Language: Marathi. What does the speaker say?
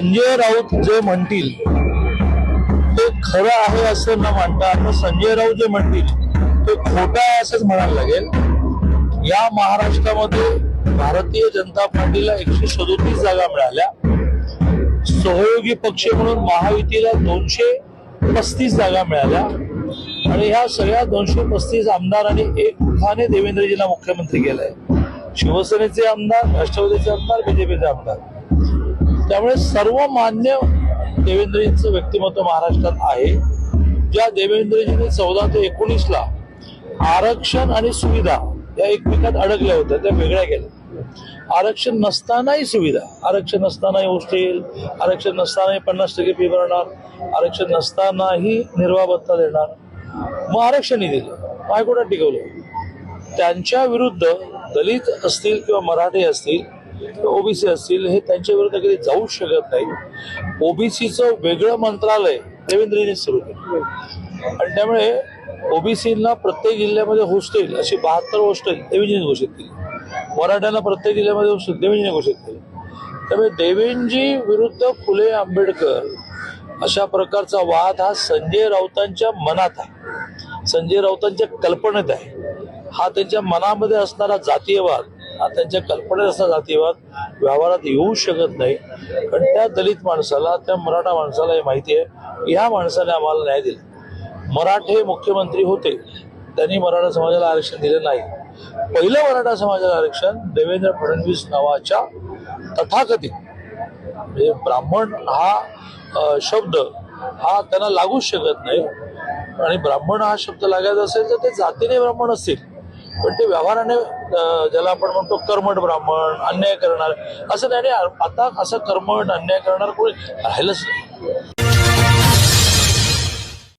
संजय राऊत जे म्हणतील ते खरं आहे असं न मानता आता संजय राऊत जे म्हणतील ते खोटं आहे असंच म्हणायला लागेल. या महाराष्ट्रामध्ये भारतीय जनता पार्टीला एकशे सदोतीस जागा मिळाल्या. सहयोगी पक्ष म्हणून महायुतीला दोनशे पस्तीस जागा मिळाल्या. आणि ह्या सगळ्या दोनशे पस्तीस आमदारांनी एकमुखाने देवेंद्रजीला मुख्यमंत्री केलंय. शिवसेनेचे आमदार राष्ट्रवादीचे आमदार बीजेपीचे आमदार. त्यामुळे सर्वमान्य देवेंद्रजींचं व्यक्तिमत्व महाराष्ट्रात आहे. ज्या देवेंद्रजींनी चौदा ते एकोणीसला आरक्षण आणि सुविधा या एकमेकात अडकल्या होत्या त्या वेगळ्या गेल्या. आरक्षण नसतानाही सुविधा आरक्षण नसतानाही हॉस्टेल आरक्षण नसतानाही पन्नास टक्के फी भरणार आरक्षण नसतानाही निर्वाभत्ता देणार. मग आरक्षणही दिलं हायकोर्टात टिकवलं. त्यांच्या विरुद्ध दलित असतील किंवा मराठी असतील ओबीसी असतील हे त्यांच्या विरुद्ध कधी जाऊ शकत नाही. ओबीसीचं वेगळं मंत्रालय देवेंद्रजीने सुरू केलं. आणि त्यामुळे ओबीसींना प्रत्येक जिल्ह्यामध्ये होस्टेल अशी बहात्तर होस्टेल देवेंजीने घोषित केली. मराठ्यांना प्रत्येक जिल्ह्यामध्ये होस्टेल देवेंजीने घोषित केली. त्यामुळे देवेंजी विरुद्ध फुले आंबेडकर अशा प्रकारचा वाद हा संजय राऊतांच्या मनात आहे. संजय राऊतांच्या कल्पनेत आहे. हा त्यांच्या मनामध्ये असणारा जातीयवाद हा त्यांच्या कल्पनेत जातीवाद व्यवहारात येऊ शकत नाही. कारण त्या दलित माणसाला त्या मराठा माणसाला हे माहिती आहे की ह्या माणसाने आम्हाला न्याय दिला. मराठे मुख्यमंत्री होते. त्यांनी मराठा समाजाला आरक्षण दिलं नाही. पहिलं मराठा समाजाला आरक्षण देवेंद्र फडणवीस नावाच्या तथाकथित. म्हणजे ब्राह्मण हा शब्द हा त्यांना लागूच शकत नाही. आणि ब्राह्मण हा शब्द लागायचा असेल तर ते जातीने ब्राह्मण असतील. पण ते व्यवहाराने ज्याला आपण म्हणतो कर्मठ ब्राह्मण अन्याय करणार असं नाही. आता असं कर्मठ अन्याय करणार कोणी राहिलंच नाही.